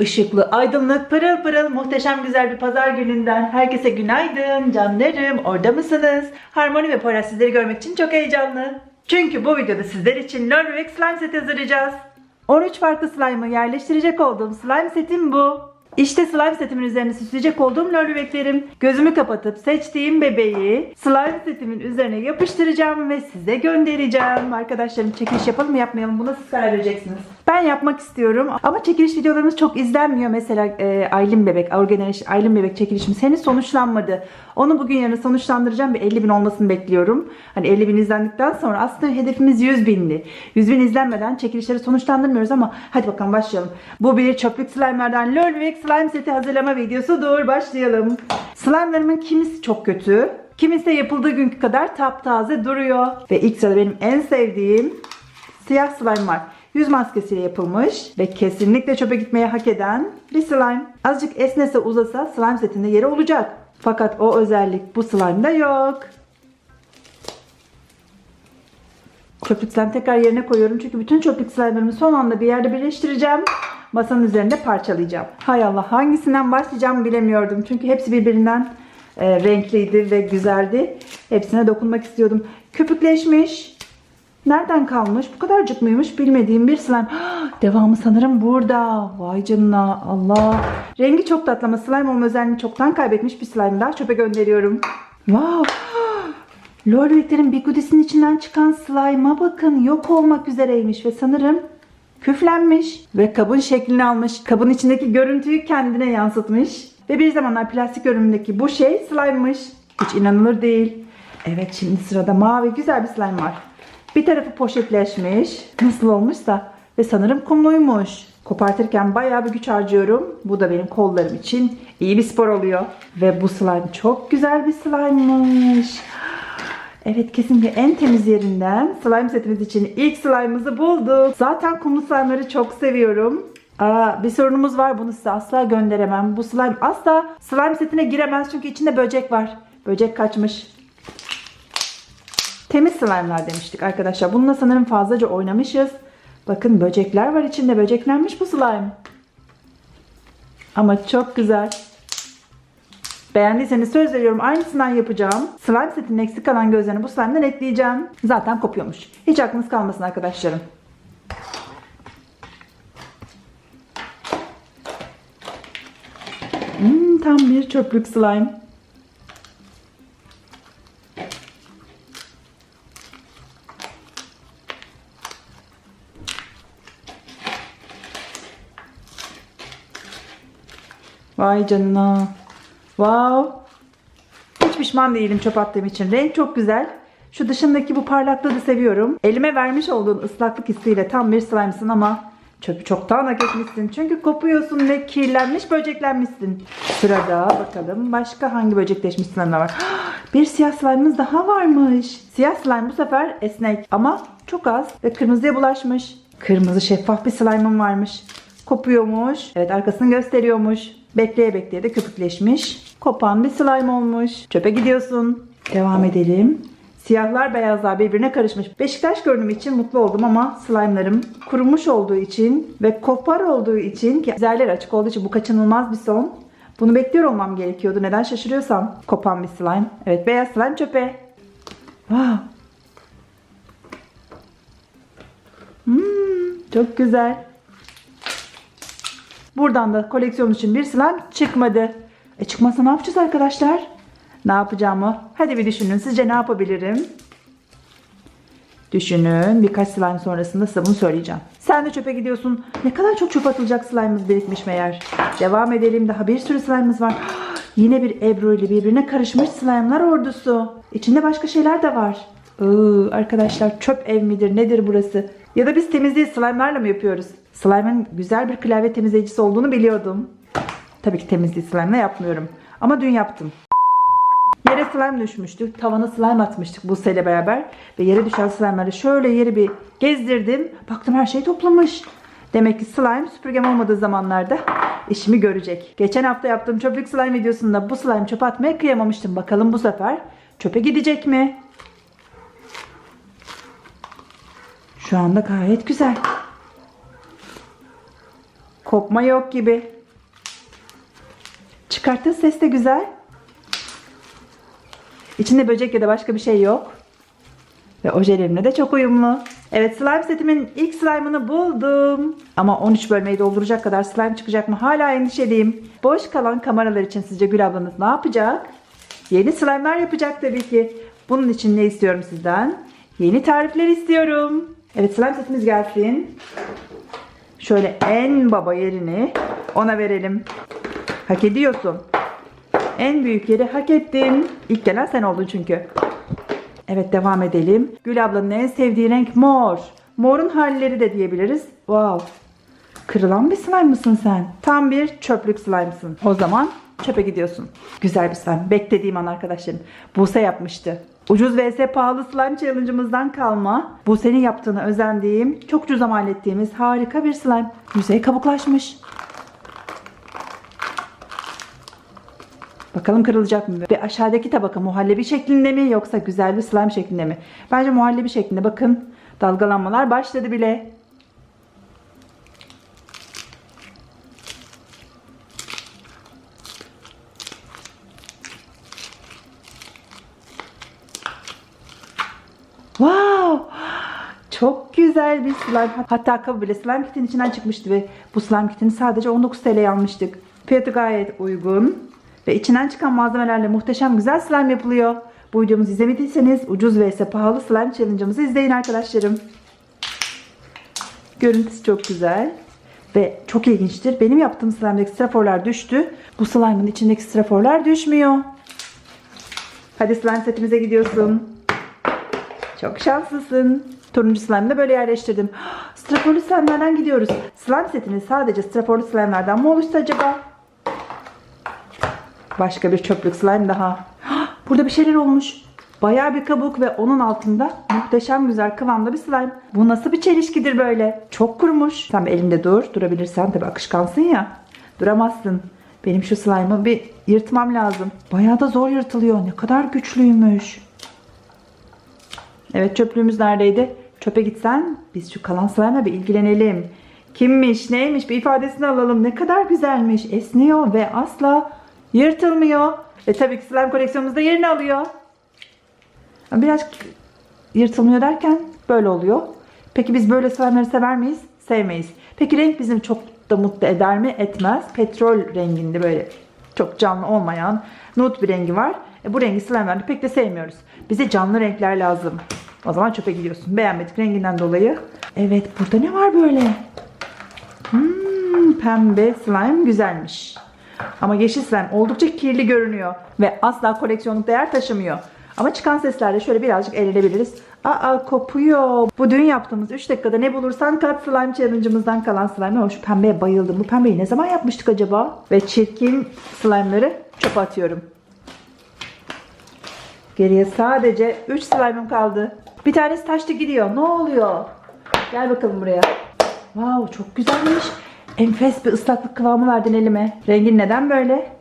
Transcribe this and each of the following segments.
Işıklı, aydınlık, pırıl pırıl, muhteşem güzel bir pazar gününden herkese günaydın canlarım. Orada mısınız? Harmoni ve Poyraz sizleri görmek için çok heyecanlı. Çünkü bu videoda sizler için Bebek slime seti hazırlayacağız. 13 farklı slime'ı yerleştirecek olduğum slime setim bu. İşte slime setimin üzerine süsleyecek olduğum lol. Gözümü kapatıp seçtiğim bebeği slime setimin üzerine yapıştıracağım ve size göndereceğim. Arkadaşlarım çekiliş yapalım mı yapmayalım? Buna siz karar vereceksiniz. Ben yapmak istiyorum ama çekiliş videolarımız çok izlenmiyor. Mesela e, Aylin Bebek, Organize Aylin Bebek çekilişimiz henüz sonuçlanmadı. Onu bugün yarın sonuçlandıracağım ve 50 bin olmasını bekliyorum. Hani 50 bin izlendikten sonra aslında hedefimiz 100 bindi. 100 bin izlenmeden çekilişleri sonuçlandırmıyoruz ama hadi bakalım başlayalım. Bu bir çöplük slime'lerden LOL Bebek slime seti hazırlama videosudur. Başlayalım. Slime'larımın kimisi çok kötü. Kimisi de yapıldığı günkü kadar taptaze duruyor. Ve ilk sırada benim en sevdiğim siyah slime var. Yüz maskesiyle yapılmış ve kesinlikle çöpe gitmeye hak eden bir slime. Azıcık esnese uzasa slime setinde yeri olacak. Fakat o özellik bu slime'da yok. Çöplük slime tekrar yerine koyuyorum çünkü bütün çöplük slime'larımı son anda bir yerde birleştireceğim. Masanın üzerinde parçalayacağım. Hay Allah hangisinden başlayacağımı bilemiyordum. Çünkü hepsi birbirinden e, renkliydi ve güzeldi. Hepsine dokunmak istiyordum. Köpükleşmiş. Nereden kalmış? Bu kadarcık mıymış bilmediğim bir slime. Devamı sanırım burada. Vay canına Allah. Rengi çok tatlı ama slime olma özelliğini çoktan kaybetmiş bir slime daha çöpe gönderiyorum. Wow. Lol bebeklerin bigudisinin içinden çıkan slime'a bakın. Yok olmak üzereymiş ve sanırım küflenmiş ve kabın şeklini almış. Kabın içindeki görüntüyü kendine yansıtmış. Ve bir zamanlar plastik görünümdeki bu şey slime'mış. Hiç inanılır değil. Evet şimdi sırada mavi güzel bir slime var. Bir tarafı poşetleşmiş. Nasıl olmuşsa. Ve sanırım kumluymuş. Kopartırken bayağı bir güç harcıyorum. Bu da benim kollarım için iyi bir spor oluyor. Ve bu slime çok güzel bir slime'mış. Evet kesinlikle en temiz yerinden slime setimiz için ilk slime'ımızı bulduk. Zaten kumlu slime'ları çok seviyorum. Aa, bir sorunumuz var bunu size asla gönderemem. Bu slime asla slime setine giremez çünkü içinde böcek var. Böcek kaçmış. Temiz slime'lar demiştik arkadaşlar. Bununla sanırım fazlaca oynamışız. Bakın böcekler var içinde. Böceklenmiş bu slime. Ama çok güzel. Beğendiyseniz söz veriyorum aynısından yapacağım. Slime setinin eksik kalan gözlerini bu slime'den ekleyeceğim. Zaten kopuyormuş. Hiç aklınız kalmasın arkadaşlarım. Hmm, tam bir çöplük slime. Vay canına. Wow. Hiç pişman değilim çöp attığım için. Renk çok güzel. Şu dışındaki bu parlaklığı da seviyorum. Elime vermiş olduğun ıslaklık hissiyle tam bir slime'sın ama çöpü çoktan hak etmişsin. Çünkü kopuyorsun ve kirlenmiş böceklenmişsin. Sırada bakalım başka hangi böcekleşmiş slime'lar var. Bir siyah slime'ımız daha varmış. Siyah slime bu sefer esnek ama çok az ve kırmızıya bulaşmış. Kırmızı şeffaf bir slime'ım varmış. Kopuyormuş. Evet arkasını gösteriyormuş. Bekleye bekleye de köpükleşmiş. Kopan bir slime olmuş. Çöpe gidiyorsun. Devam edelim. Siyahlar beyazlar birbirine karışmış. Beşiktaş görünümü için mutlu oldum ama slime'larım kurumuş olduğu için ve kopar olduğu için ki üzerleri açık olduğu için bu kaçınılmaz bir son. Bunu bekliyor olmam gerekiyordu. Neden şaşırıyorsam. Kopan bir slime. Evet beyaz slime çöpe. Wow. Hmm, çok güzel. Buradan da koleksiyon için bir slime çıkmadı. E çıkmasa ne yapacağız arkadaşlar? Ne yapacağımı hadi bir düşünün. Sizce ne yapabilirim? Düşünün. Birkaç slime sonrasında size bunu söyleyeceğim. Sen de çöpe gidiyorsun. Ne kadar çok çöp atılacak slime'ımız birikmiş meğer. Devam edelim. Daha bir sürü slime'ımız var. Yine bir Ebru ile birbirine karışmış slime'lar ordusu. İçinde başka şeyler de var. Iı, arkadaşlar çöp ev midir nedir burası? Ya da biz temizliği slime'larla mı yapıyoruz? Slime'ın güzel bir klavye temizleyicisi olduğunu biliyordum. Tabii ki temizliği slime'la yapmıyorum. Ama dün yaptım. Yere slime düşmüştü. Tavana slime atmıştık bu ile beraber. Ve yere düşen slime'ları şöyle yeri bir gezdirdim. Baktım her şey toplamış. Demek ki slime süpürgem olmadığı zamanlarda işimi görecek. Geçen hafta yaptığım çöplük slime videosunda bu slime çöpe atmaya kıyamamıştım. Bakalım bu sefer çöpe gidecek mi? Şu anda gayet güzel. Kopma yok gibi. Çıkarttığı ses de güzel. İçinde böcek ya da başka bir şey yok. Ve ojelerimle de çok uyumlu. Evet slime setimin ilk slime'ını buldum. Ama 13 bölmeyi dolduracak kadar slime çıkacak mı hala endişeliyim. Boş kalan kameralar için sizce Gül ablanız ne yapacak? Yeni slime'lar yapacak tabii ki. Bunun için ne istiyorum sizden? Yeni tarifler istiyorum. Evet slime setimiz gelsin. Şöyle en baba yerini ona verelim. Hak ediyorsun. En büyük yeri hak ettin. İlk gelen sen oldun çünkü. Evet devam edelim. Gül ablanın en sevdiği renk mor. Morun halleri de diyebiliriz. Wow. Kırılan bir slime mısın sen? Tam bir çöplük slime'sın. O zaman çöpe gidiyorsun. Güzel bir slime. Beklediğim an arkadaşlarım. Buse yapmıştı. Ucuz vs pahalı slime challenge'ımızdan kalma. Buse'nin yaptığına özendiğim, çok ucuz mal ettiğimiz harika bir slime. Yüzey kabuklaşmış. Bakalım kırılacak mı? Ve aşağıdaki tabaka muhallebi şeklinde mi yoksa güzel bir slime şeklinde mi? Bence muhallebi şeklinde. Bakın dalgalanmalar başladı bile. Güzel bir slime. Hatta kabı bile slime kitin içinden çıkmıştı ve bu slime kitini sadece 19 TL'ye almıştık. Fiyatı gayet uygun. Ve içinden çıkan malzemelerle muhteşem güzel slime yapılıyor. Bu videomuzu izlemediyseniz ucuz ve ise pahalı slime challenge'ımızı izleyin arkadaşlarım. Görüntüsü çok güzel. Ve çok ilginçtir. Benim yaptığım slime'deki straforlar düştü. Bu slime'ın içindeki straforlar düşmüyor. Hadi slime setimize gidiyorsun. Çok şanslısın. Turuncu slime'ı da böyle yerleştirdim. Straforlu slime'lerden gidiyoruz. Slime setini sadece straforlu slime'lerden mi oluştu acaba? Başka bir çöplük slime daha. Burada bir şeyler olmuş. Bayağı bir kabuk ve onun altında muhteşem güzel kıvamda bir slime. Bu nasıl bir çelişkidir böyle? Çok kurumuş. Sen elinde dur. Durabilirsen tabii akışkansın ya. Duramazsın. Benim şu slime'ı bir yırtmam lazım. Bayağı da zor yırtılıyor. Ne kadar güçlüymüş. Evet çöplüğümüz neredeydi? Çöpe gitsen biz şu kalan slime'la bir ilgilenelim. Kimmiş, neymiş bir ifadesini alalım. Ne kadar güzelmiş. Esniyor ve asla yırtılmıyor. Ve tabii ki slime koleksiyonumuzda yerini alıyor. Biraz yırtılmıyor derken böyle oluyor. Peki biz böyle slime'ları sever miyiz? Sevmeyiz. Peki renk bizim çok da mutlu eder mi? Etmez. Petrol renginde böyle çok canlı olmayan nude bir rengi var. E, bu rengi slime'larda pek de sevmiyoruz. Bize canlı renkler lazım. O zaman çöpe gidiyorsun. Beğenmedik renginden dolayı. Evet burada ne var böyle? Hmm, pembe slime güzelmiş. Ama yeşil slime oldukça kirli görünüyor. Ve asla koleksiyonluk değer taşımıyor. Ama çıkan seslerle şöyle birazcık eğlenebiliriz. Aa kopuyor. Bu dün yaptığımız 3 dakikada ne bulursan kat slime challenge'ımızdan kalan slime. O şu pembeye bayıldım. Bu pembeyi ne zaman yapmıştık acaba? Ve çirkin slime'ları çöpe atıyorum. Geriye sadece 3 slime'ım kaldı. Bir tanesi taştı gidiyor. Ne oluyor? Gel bakalım buraya. Wow çok güzelmiş. Enfes bir ıslaklık kıvamı verdin elime. Rengin neden böyle?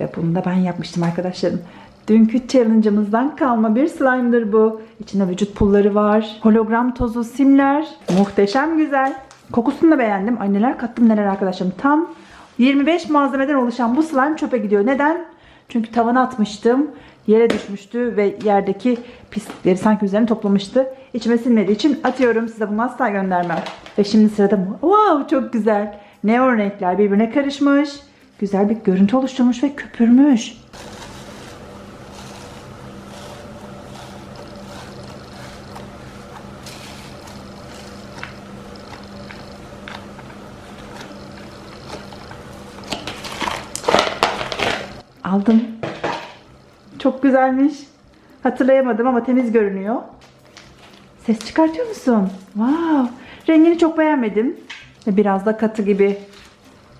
Ve bunu da ben yapmıştım arkadaşlarım. Dünkü challenge'ımızdan kalma bir slime'dır bu. İçinde vücut pulları var. Hologram tozu, simler. Muhteşem güzel. Kokusunu da beğendim. Ay neler kattım neler arkadaşlarım. Tam 25 malzemeden oluşan bu slime çöpe gidiyor. Neden? Çünkü tavana atmıştım. Yere düşmüştü ve yerdeki pislikleri sanki üzerine toplamıştı. İçime sinmediği için atıyorum. Size bunu asla göndermem. Ve şimdi sırada mı? Wow çok güzel. Neon renkler birbirine karışmış. Güzel bir görüntü oluşturmuş ve köpürmüş. Aldım. Çok güzelmiş. Hatırlayamadım ama temiz görünüyor. Ses çıkartıyor musun? Wow. Rengini çok beğenmedim. Biraz da katı gibi.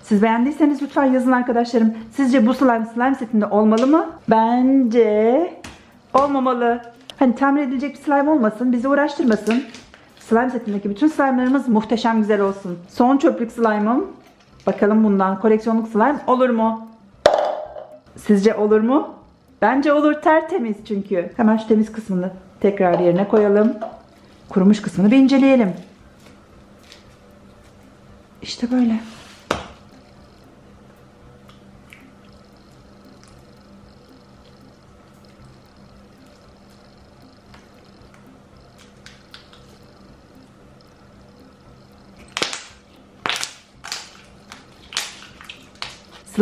Siz beğendiyseniz lütfen yazın arkadaşlarım. Sizce bu slime slime setinde olmalı mı? Bence olmamalı. Hani tamir edilecek bir slime olmasın. Bizi uğraştırmasın. Slime setindeki bütün slime'larımız muhteşem güzel olsun. Son çöplük slime'ım. Bakalım bundan koleksiyonluk slime olur mu? Sizce olur mu? Bence olur tertemiz çünkü. Hemen şu temiz kısmını tekrar yerine koyalım. Kurumuş kısmını bir inceleyelim. İşte böyle.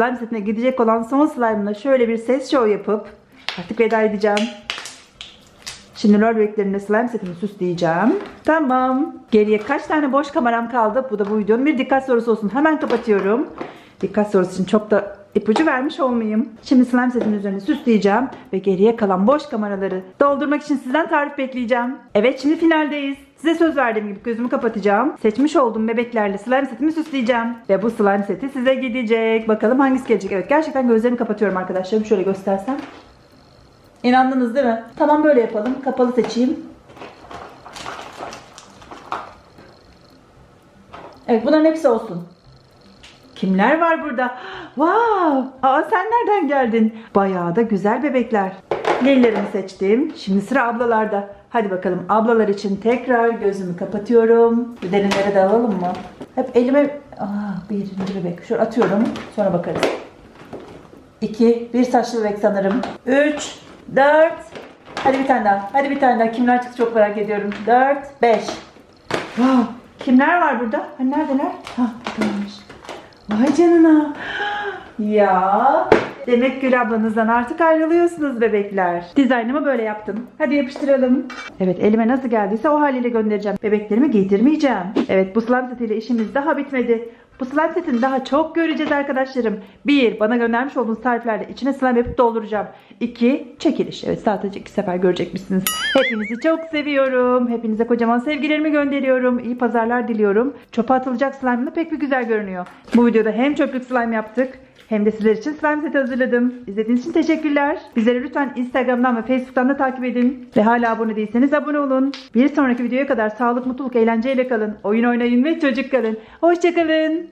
Slime setine gidecek olan son slime'la şöyle bir ses show yapıp artık veda edeceğim. Şimdi lol bebeklerimle slime setimi süsleyeceğim. Tamam. Geriye kaç tane boş kameram kaldı? Bu da bu videonun bir dikkat sorusu olsun. Hemen kapatıyorum. Dikkat sorusu için çok da ipucu vermiş olmayayım. Şimdi slime setimin üzerine süsleyeceğim ve geriye kalan boş kameraları doldurmak için sizden tarif bekleyeceğim. Evet şimdi finaldeyiz. Size söz verdiğim gibi gözümü kapatacağım. Seçmiş olduğum bebeklerle slime setimi süsleyeceğim. Ve bu slime seti size gidecek. Bakalım hangisi gelecek. Evet gerçekten gözlerimi kapatıyorum arkadaşlarım. Şöyle göstersem. İnandınız değil mi? Tamam böyle yapalım. Kapalı seçeyim. Evet bunların hepsi olsun. Kimler var burada? Wow! Aa sen nereden geldin? Bayağı da güzel bebekler. Lillerimi seçtim. Şimdi sıra ablalarda. Hadi bakalım ablalar için tekrar gözümü kapatıyorum. Derinlere de alalım mı? Hep elime... Aa birinci bebek. Şöyle atıyorum. Sonra bakarız. 2, bir saçlı bebek sanırım. 3, 4, hadi bir tane daha. Hadi bir tane daha. Kimler çıktı çok merak ediyorum. 4, 5. Wow. Kimler var burada? Hani neredeler? Ha, buradaymış. Vay canına. Ya. Demek Gül ablanızdan artık ayrılıyorsunuz bebekler. Dizaynımı böyle yaptım. Hadi yapıştıralım. Evet elime nasıl geldiyse o haliyle göndereceğim. Bebeklerimi giydirmeyeceğim. Evet bu slime setiyle işimiz daha bitmedi. Bu slime setini daha çok göreceğiz arkadaşlarım. Bir, bana göndermiş olduğunuz tariflerle içine slime yapıp dolduracağım. İki, çekiliş. Evet sadece iki sefer görecekmişsiniz. Hepinizi çok seviyorum. Hepinize kocaman sevgilerimi gönderiyorum. İyi pazarlar diliyorum. Çöpe atılacak slime da pek bir güzel görünüyor. Bu videoda hem çöplük slime yaptık hem de sizler için slime seti hazırladım. İzlediğiniz için teşekkürler. Bizleri lütfen Instagram'dan ve Facebook'tan da takip edin. Ve hala abone değilseniz abone olun. Bir sonraki videoya kadar sağlık, mutluluk, eğlenceyle kalın. Oyun oynayın ve çocuk kalın. Hoşçakalın.